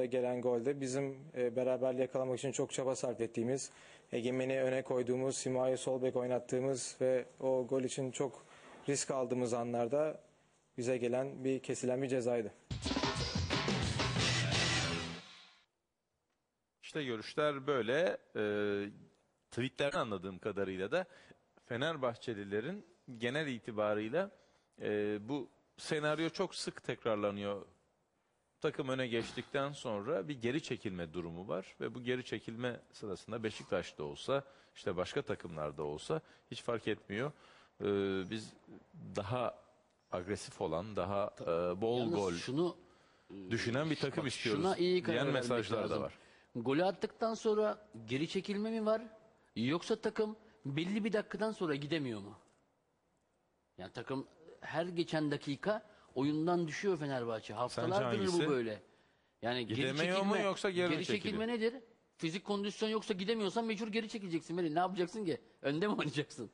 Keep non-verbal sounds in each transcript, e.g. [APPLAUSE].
dakikada gelen golde bizim e, beraberliği yakalamak için çok çaba sarf ettiğimiz, Egemen'i öne koyduğumuz, Sima'yı sol bek oynattığımız ve o gol için çok risk aldığımız anlarda bize gelen bir kesilen bir cezaydı. İşte görüşler böyle. Ee, tweetlerden anladığım kadarıyla da Fenerbahçelilerin genel itibarıyla e, bu senaryo çok sık tekrarlanıyor. Takım öne geçtikten sonra bir geri çekilme durumu var ve bu geri çekilme sırasında Beşiktaş'ta olsa işte başka takımlarda olsa hiç fark etmiyor. Ee, biz daha agresif olan, daha e, bol Yalnız gol şunu düşünen bir takım bak, istiyoruz Şuna iyi karar diyen vermek mesajlar da lazım. var. Golü attıktan sonra geri çekilme mi var? Yoksa takım belli bir dakikadan sonra gidemiyor mu? Yani takım her geçen dakika oyundan düşüyor Fenerbahçe. Haftalardır hangisi? bu böyle. Yani geri Gidemiyor çekilme, mu yoksa geri mi geri çekilme nedir? Fizik kondisyon yoksa gidemiyorsan mecbur geri çekileceksin. Melih. Ne yapacaksın ki? Önde mi oynayacaksın?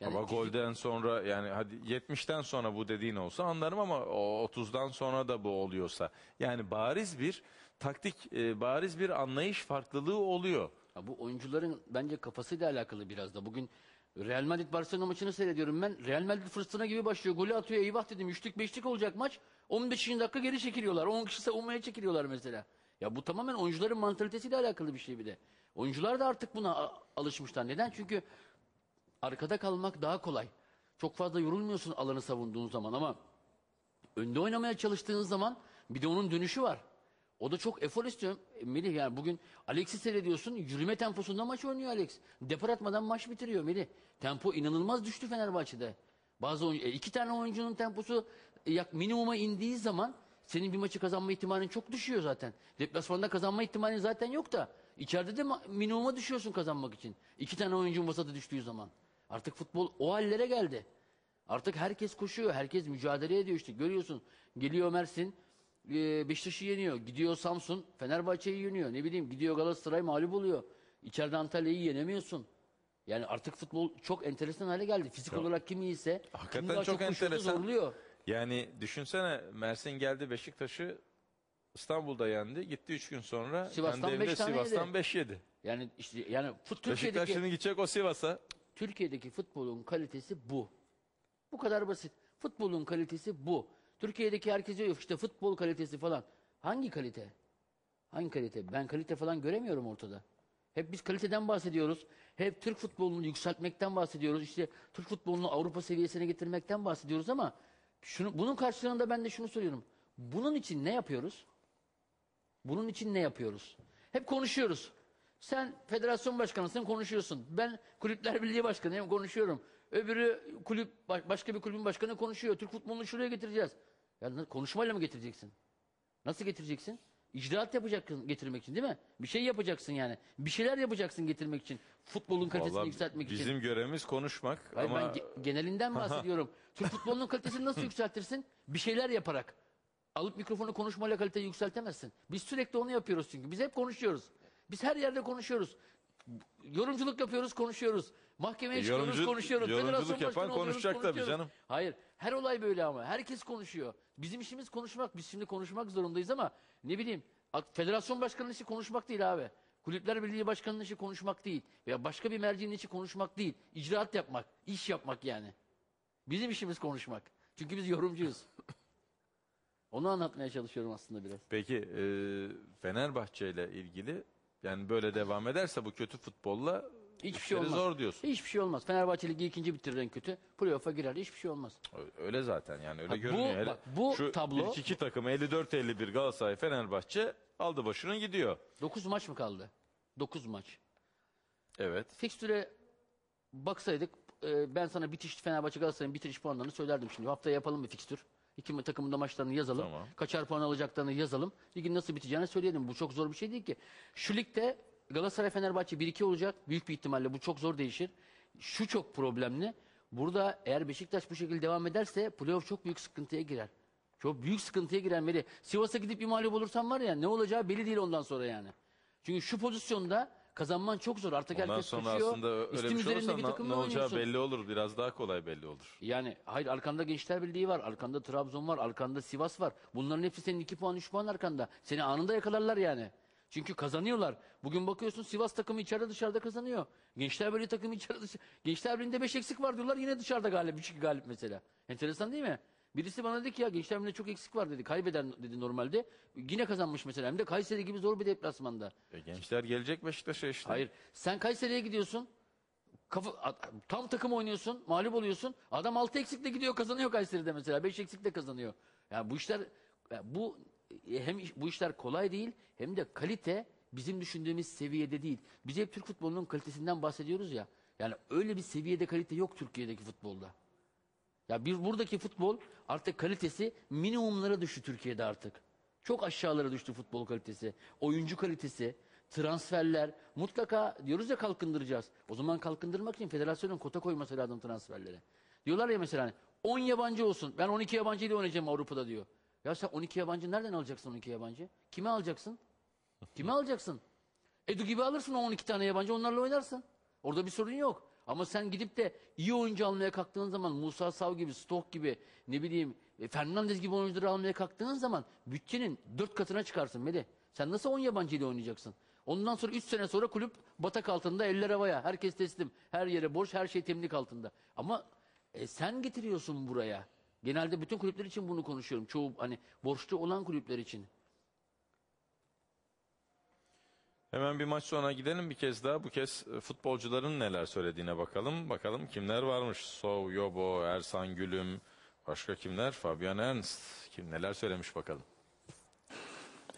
Yani ama golden sonra yani hadi 70'ten sonra bu dediğin olsa anlarım ama o 30'dan sonra da bu oluyorsa yani bariz bir taktik e, bariz bir anlayış farklılığı oluyor. Ya bu oyuncuların bence kafasıyla alakalı biraz da. Bugün Real Madrid Barcelona maçını seyrediyorum ben. Real Madrid fırtına gibi başlıyor. Golü atıyor. Eyvah dedim. Üçlük beşlik olacak maç. 15. dakika geri çekiliyorlar. 10 kişi savunmaya çekiliyorlar mesela. Ya bu tamamen oyuncuların mantalitesiyle alakalı bir şey bir de. Oyuncular da artık buna alışmışlar. Neden? Çünkü arkada kalmak daha kolay. Çok fazla yorulmuyorsun alanı savunduğun zaman ama önde oynamaya çalıştığın zaman bir de onun dönüşü var. O da çok efor istiyor. E, Melih yani bugün Alex'i seyrediyorsun. Yürüme temposunda maç oynuyor Alex. Depar atmadan maç bitiriyor Melih. Tempo inanılmaz düştü Fenerbahçe'de. Bazı oyuncu, e, iki tane oyuncunun temposu e, yak minimuma indiği zaman senin bir maçı kazanma ihtimalin çok düşüyor zaten. Deplasmanda kazanma ihtimalin zaten yok da içeride de ma- minimuma düşüyorsun kazanmak için. İki tane oyuncun vasatı düştüğü zaman. Artık futbol o hallere geldi. Artık herkes koşuyor, herkes mücadele ediyor işte. Görüyorsun geliyor Mersin, e, Beşiktaş'ı yeniyor. Gidiyor Samsun, Fenerbahçe'yi yeniyor. Ne bileyim gidiyor Galatasaray mağlup oluyor. İçeride Antalya'yı yenemiyorsun. Yani artık futbol çok enteresan hale geldi. Fizik olarak kim iyiyse, kim Hakikaten daha çok çok enteresan. zorluyor. Yani düşünsene Mersin geldi Beşiktaş'ı İstanbul'da yendi. Gitti 3 gün sonra Sivas'tan kendi evinde beş tane Sivas'tan yedi. 5 yedi. Yani işte yani fut, Türkiye'deki, şimdi gidecek o Sivas'a. Türkiye'deki futbolun kalitesi bu. Bu kadar basit. Futbolun kalitesi bu. Türkiye'deki herkes diyor işte futbol kalitesi falan. Hangi kalite? Hangi kalite? Ben kalite falan göremiyorum ortada. Hep biz kaliteden bahsediyoruz. Hep Türk futbolunu yükseltmekten bahsediyoruz. İşte Türk futbolunu Avrupa seviyesine getirmekten bahsediyoruz ama şunu, bunun karşılığında ben de şunu söylüyorum. Bunun için ne yapıyoruz? Bunun için ne yapıyoruz? Hep konuşuyoruz. Sen federasyon başkanısın konuşuyorsun. Ben kulüpler birliği başkanıyım konuşuyorum. Öbürü kulüp baş- başka bir kulübün başkanı konuşuyor. Türk futbolunu şuraya getireceğiz. Ya na- konuşmayla mı getireceksin? Nasıl getireceksin? İcraat yapacaksın getirmek için değil mi? Bir şey yapacaksın yani. Bir şeyler yapacaksın getirmek için. Futbolun kalitesini Vallahi yükseltmek için. bizim görevimiz konuşmak Hayır ama ben ge- genelinden bahsediyorum. [LAUGHS] Türk futbolunun kalitesini nasıl [LAUGHS] yükseltirsin? Bir şeyler yaparak. Alıp mikrofonu konuşmayla kaliteyi yükseltemezsin. Biz sürekli onu yapıyoruz çünkü. Biz hep konuşuyoruz. Biz her yerde konuşuyoruz. Yorumculuk yapıyoruz, konuşuyoruz. Mahkemeye E, çıkıyoruz, yorumcu- konuşuyoruz. yorumculuk Federasyon yapan başkanı oluyoruz, konuşacak tabii konuşuyoruz. canım. Hayır. Her olay böyle ama. Herkes konuşuyor. Bizim işimiz konuşmak. Biz şimdi konuşmak zorundayız ama ne bileyim. ak- Federasyon başkanının işi konuşmak değil abi. Kulüpler Birliği Başkanı'nın işi konuşmak değil. Veya başka bir mercinin işi konuşmak değil. İcraat yapmak, iş yapmak yani. Bizim işimiz konuşmak. Çünkü biz yorumcuyuz. [LAUGHS] Onu anlatmaya çalışıyorum aslında biraz. peki e, Fenerbahçe ile ilgili yani böyle devam ederse bu kötü futbolla Hiçbir şey işleri olmaz. zor diyorsun. Hiçbir şey olmaz. Fenerbahçe Ligi ikinci bitirir en kötü. Playoff'a girer. Hiçbir şey olmaz. Öyle zaten yani öyle Ha, bu- görünüyor. Hele bak, bu Şu tablo- ilk iki takım 54-51 Galatasaray Fenerbahçe aldı başını gidiyor. 9 maç mı kaldı? 9 maç. Evet. Fikstüre baksaydık e, ben sana bitiş Fenerbahçe Galatasaray'ın bitiriş puanlarını söylerdim şimdi. Haftaya yapalım bir fikstür. İki takımın da maçlarını yazalım. Tamam. Kaçar puan alacaklarını yazalım. Ligin nasıl biteceğini söyleyelim. Bu çok zor bir şey değil ki. Şu ligde Galatasaray Fenerbahçe 1-2 olacak. Büyük bir ihtimalle bu çok zor değişir. Şu çok problemli. Burada eğer Beşiktaş bu şekilde devam ederse playoff çok büyük sıkıntıya girer. Çok büyük sıkıntıya giren Melih. Sivas'a gidip bir mağlup olursan var ya ne olacağı belli değil ondan sonra yani. Çünkü şu pozisyonda kazanman çok zor. Artık Ondan herkes sonra kaçıyor. aslında öyle Üstün bir şey üzerinde olursa bir ne, takımla olacağı oynuyorsun. belli olur. Biraz daha kolay belli olur. Yani hayır arkanda Gençler Birliği var, arkanda Trabzon var, arkanda Sivas var. Bunların hepsi senin 2 puan 3 puan arkanda. Seni anında yakalarlar yani. Çünkü kazanıyorlar. Bugün bakıyorsun Sivas takımı içeride dışarıda kazanıyor. Gençler Birliği takımı içeride dışarıda. Gençler Birliği'nde 5 eksik var diyorlar yine dışarıda galip 3 galip mesela. Enteresan değil mi? Birisi bana dedi ki ya Gençler Birliği'nde çok eksik var dedi. Kaybeden dedi normalde. Yine kazanmış mesela. Hem de Kayseri gibi zor bir deplasmanda. E, gençler gelecek Beşiktaş'a işte. Hayır. Sen Kayseri'ye gidiyorsun. Kafa, tam takım oynuyorsun. Mağlup oluyorsun. Adam 6 eksikle gidiyor kazanıyor Kayseri'de mesela. 5 eksikle kazanıyor. Yani bu işler bu e, hem bu işler kolay değil hem de kalite bizim düşündüğümüz seviyede değil. Biz hep Türk futbolunun kalitesinden bahsediyoruz ya. Yani öyle bir seviyede kalite yok Türkiye'deki futbolda. Ya bir buradaki futbol artık kalitesi minimumlara düştü Türkiye'de artık. Çok aşağılara düştü futbol kalitesi. Oyuncu kalitesi, transferler. Mutlaka diyoruz ya kalkındıracağız. O zaman kalkındırmak için federasyonun kota koyması lazım transferlere. Diyorlar ya mesela hani 10 yabancı olsun. Ben 12 yabancı ile oynayacağım Avrupa'da diyor. Ya sen 12 yabancı nereden alacaksın 12 yabancı? Kime alacaksın? Kime alacaksın? Edu gibi alırsın o 12 tane yabancı onlarla oynarsın. Orada bir sorun yok. Ama sen gidip de iyi oyuncu almaya kalktığın zaman Musa Sav gibi, Stok gibi, ne bileyim e, Fernandez gibi oyuncuları almaya kalktığın zaman bütçenin dört katına çıkarsın Melih. Sen nasıl 10 yabancı ile oynayacaksın? Ondan sonra 3 sene sonra kulüp batak altında eller havaya. Herkes teslim. Her yere borç, her şey temlik altında. Ama e, sen getiriyorsun buraya. Genelde bütün kulüpler için bunu konuşuyorum. Çoğu hani borçlu olan kulüpler için. Hemen bir maç sonra gidelim bir kez daha. Bu kez e, futbolcuların neler söylediğine bakalım. Bakalım kimler varmış. Sov, Yobo, Ersan Gülüm, başka kimler? Fabian Ernst. Kim neler söylemiş bakalım.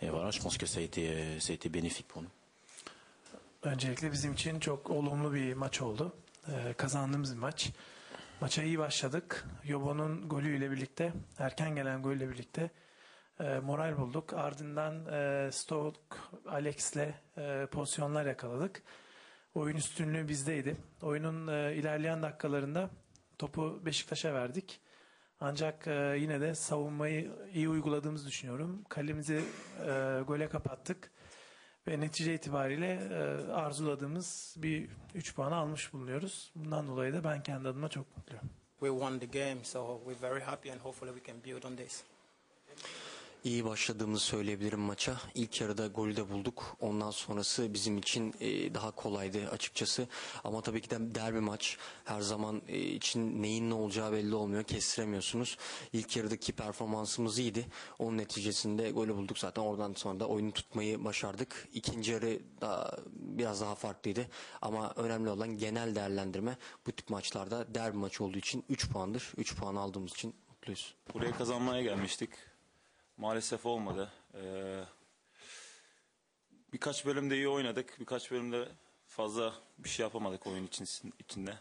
Et voilà, je pense que ça a été, ça a été bénéfique pour nous. Öncelikle bizim için çok olumlu bir maç oldu. Ee, kazandığımız bir maç. Maça iyi başladık. Yobo'nun golüyle birlikte, erken gelen golle birlikte e, moral bulduk. Ardından e, Stoke, Alex'le e, pozisyonlar yakaladık. Oyun üstünlüğü bizdeydi. Oyunun e, ilerleyen dakikalarında topu Beşiktaş'a verdik. Ancak e, yine de savunmayı iyi uyguladığımızı düşünüyorum. Kalemizi e, gole kapattık. Ve netice itibariyle e, arzuladığımız bir 3 puanı almış bulunuyoruz. Bundan dolayı da ben kendi adıma çok mutluyum. we won the game, so we're very happy and hopefully we can build on this. İyi başladığımızı söyleyebilirim maça. İlk yarıda golü de bulduk. Ondan sonrası bizim için e, daha kolaydı açıkçası. Ama tabii ki de derbi maç. Her zaman e, için neyin ne olacağı belli olmuyor. Kestiremiyorsunuz. İlk yarıdaki performansımız iyiydi. Onun neticesinde golü bulduk zaten. Oradan sonra da oyunu tutmayı başardık. İkinci yarı da biraz daha farklıydı. Ama önemli olan genel değerlendirme. Bu tip maçlarda derbi maçı olduğu için 3 puandır. 3 puan aldığımız için mutluyuz. Buraya kazanmaya gelmiştik. Maalesef olmadı. Ee, birkaç bölümde iyi oynadık. Birkaç bölümde fazla bir şey yapamadık oyun için, içinde.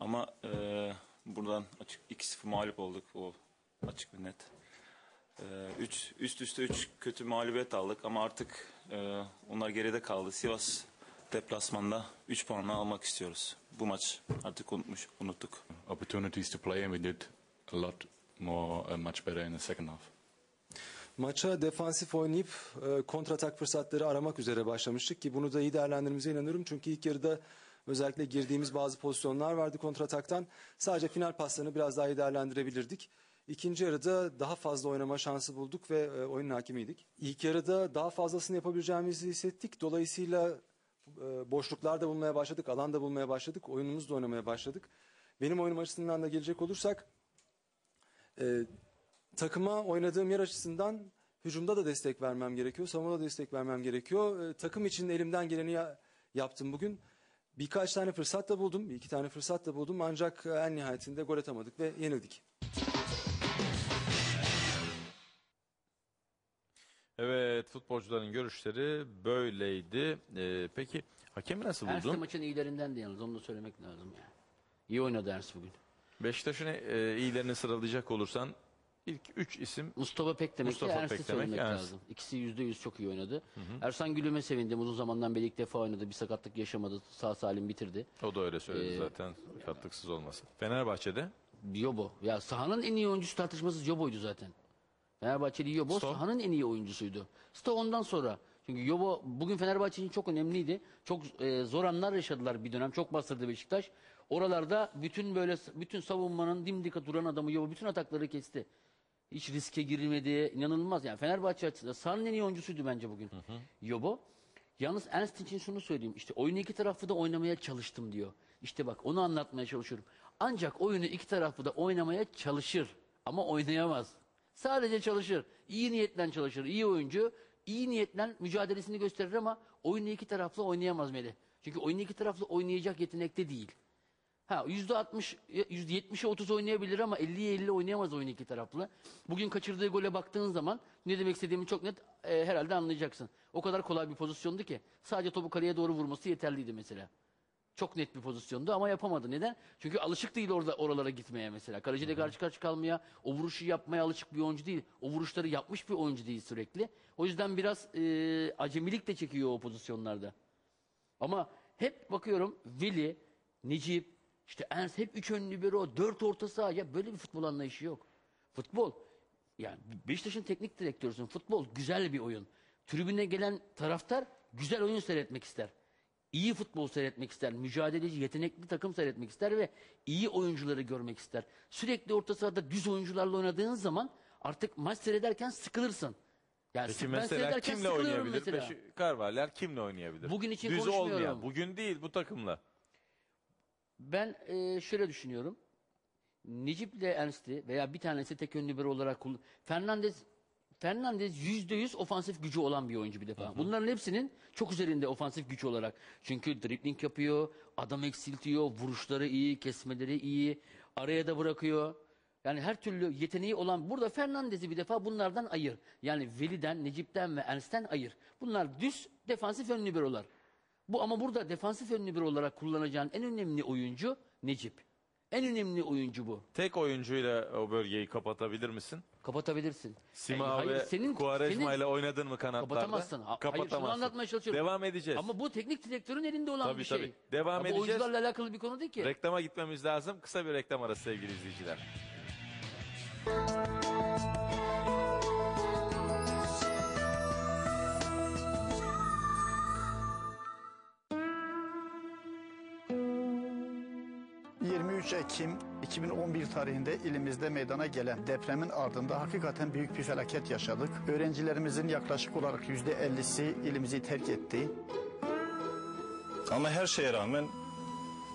Ama e, buradan açık 2-0 mağlup olduk. O açık bir net. Ee, üç, üst üste 3 kötü mağlubiyet aldık ama artık e, onlar geride kaldı. Sivas deplasmanda 3 puanla almak istiyoruz. Bu maç artık unutmuş, unuttuk. opportunities to play, and we did a lot more, uh, much better in the second half. Maça defansif oynayıp e, kontratak fırsatları aramak üzere başlamıştık ki bunu da iyi değerlendirmemize inanıyorum. Çünkü ilk yarıda özellikle girdiğimiz bazı pozisyonlar vardı kontrataktan. Sadece final paslarını biraz daha iyi değerlendirebilirdik. İkinci yarıda daha fazla oynama şansı bulduk ve e, oyunun hakimiydik. İlk yarıda daha fazlasını yapabileceğimizi hissettik. Dolayısıyla e, boşluklarda bulmaya başladık, alanda bulmaya başladık, oyunumuzda oynamaya başladık. Benim oyunum açısından da gelecek olursak e, takıma oynadığım yer açısından hücumda da destek vermem gerekiyor, savunmada da destek vermem gerekiyor. E, takım için elimden geleni ya- yaptım bugün. Birkaç tane fırsat da buldum, bir iki tane fırsat da buldum ancak e, en nihayetinde gol atamadık ve yenildik. Evet futbolcuların görüşleri böyleydi. Ee, peki hakemi nasıl buldun? maçın iyilerinden de yalnız onu da söylemek lazım yani. İyi oynadı Ernst bugün. Beşiktaş'ın e, iyilerini sıralayacak olursan ilk 3 isim Mustafa Pek demek Mustafa Pek demek, söylemek lazım. İkisi yüzde yüz çok iyi oynadı. Ersan Gülüm'e sevindim. Uzun zamandan beri ilk defa oynadı. Bir sakatlık yaşamadı. Sağ salim bitirdi. o da öyle söyledi Ee, zaten katkısız olmasın. Fenerbahçe'de Yobo. Ya sahanın en iyi oyuncusu tartışmasız Yobo'ydu zaten. Fenerbahçeli Yobo Sto? sahanın en iyi oyuncusuydu. Sto ondan sonra. Çünkü Yobo bugün Fenerbahçe için çok önemliydi. Çok e, zor anlar yaşadılar bir dönem. Çok bastırdı Beşiktaş. Oralarda bütün böyle bütün savunmanın dimdik duran adamı Yobo bütün atakları kesti. Hiç riske girilmedi. İnanılmaz yani Fenerbahçe açısından sahanın en iyi oyuncusuydu bence bugün. Yobo. Yalnız Ernst için şunu söyleyeyim. İşte oyunu iki taraflı da oynamaya çalıştım diyor. İşte bak onu anlatmaya çalışıyorum. Ancak oyunu iki taraflı da oynamaya çalışır. Ama oynayamaz. Sadece çalışır. İyi niyetle çalışır. İyi oyuncu. iyi niyetle mücadelesini gösterir ama oyunu iki taraflı oynayamaz Melih. Çünkü oyunu iki taraflı oynayacak yetenekte değil. Ha yüzde altmış, yüzde yetmişe otuz oynayabilir ama 50'ye 50 oynayamaz oyun iki taraflı. Bugün kaçırdığı gole baktığın zaman ne demek istediğimi çok net e, herhalde anlayacaksın. O kadar kolay bir pozisyondu ki sadece topu kaleye doğru vurması yeterliydi mesela. Çok net bir pozisyondu ama yapamadı. Neden? Çünkü alışık değil orada oralara gitmeye mesela. Kaleciyle karşı karşı kalmaya, o vuruşu yapmaya alışık bir oyuncu değil. O vuruşları yapmış bir oyuncu değil sürekli. O yüzden biraz e, acemilik de çekiyor o pozisyonlarda. Ama hep bakıyorum Veli, Necip, işte Ernst hep üç ön libero, dört orta saha. Ya böyle bir futbol anlayışı yok. Futbol, yani Beşiktaş'ın teknik direktörüsün. Futbol güzel bir oyun. Tribüne gelen taraftar güzel oyun seyretmek ister. İyi futbol seyretmek ister. Mücadeleci, yetenekli takım seyretmek ister ve iyi oyuncuları görmek ister. Sürekli orta sahada düz oyuncularla oynadığın zaman artık maç seyrederken sıkılırsın. Yani Peki mesela kimle oynayabilir? mesela. Beşi- Carvalho kimle oynayabilir? Bugün için Düz konuşmuyorum. olmayan. Bugün değil bu takımla. Ben e, şöyle düşünüyorum. Necip'le Ernst'i veya bir tanesi tek ön libero olarak kullan... Fernandez Fernandez yüzde yüz ofansif gücü olan bir oyuncu bir defa. Bunların hepsinin çok üzerinde ofansif güç olarak. Çünkü dribling yapıyor, adam eksiltiyor, vuruşları iyi, kesmeleri iyi, araya da bırakıyor. Yani her türlü yeteneği olan burada Fernandez'i bir defa bunlardan ayır. Yani Veli'den, Necip'ten ve Ernst'ten ayır. Bunlar düz defansif ön liberolar. Bu ama burada defansif ön libero olarak kullanacağın en önemli oyuncu Necip. En önemli oyuncu bu. Tek oyuncuyla o bölgeyi kapatabilir misin? Kapatabilirsin. Sima Yani hayır, ve senin- senin- ile oynadın mı kanatlarda? Kapatamazsın. Ha- Hayır şunu anlatmaya çalışıyorum. Devam edeceğiz. Ama bu teknik direktörün elinde olan Tabii, bir şey. tabii. Devam Ya bu edeceğiz. oyuncularla alakalı bir konu değil ki. Reklama gitmemiz lazım. Kısa bir reklam arası sevgili izleyiciler. 23 Ekim 2011 tarihinde ilimizde meydana gelen depremin ardında hakikaten büyük bir felaket yaşadık. Öğrencilerimizin yaklaşık olarak %50'si ilimizi terk etti. Ama her şeye rağmen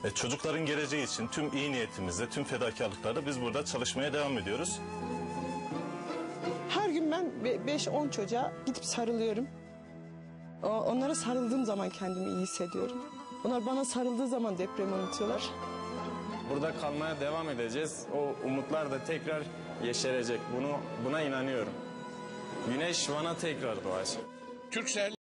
e, çocukların geleceği için tüm iyi niyetimizle, tüm fedakarlıklarla biz burada çalışmaya devam ediyoruz. Her gün ben 5-10 çocuğa gidip sarılıyorum. Onlara sarıldığım zaman kendimi iyi hissediyorum. Onlar bana sarıldığı zaman depremi unutuyorlar. Burada kalmaya devam edeceğiz. O umutlar da tekrar yeşerecek. Bunu buna inanıyorum. Güneş bana tekrar doğacak. Türksel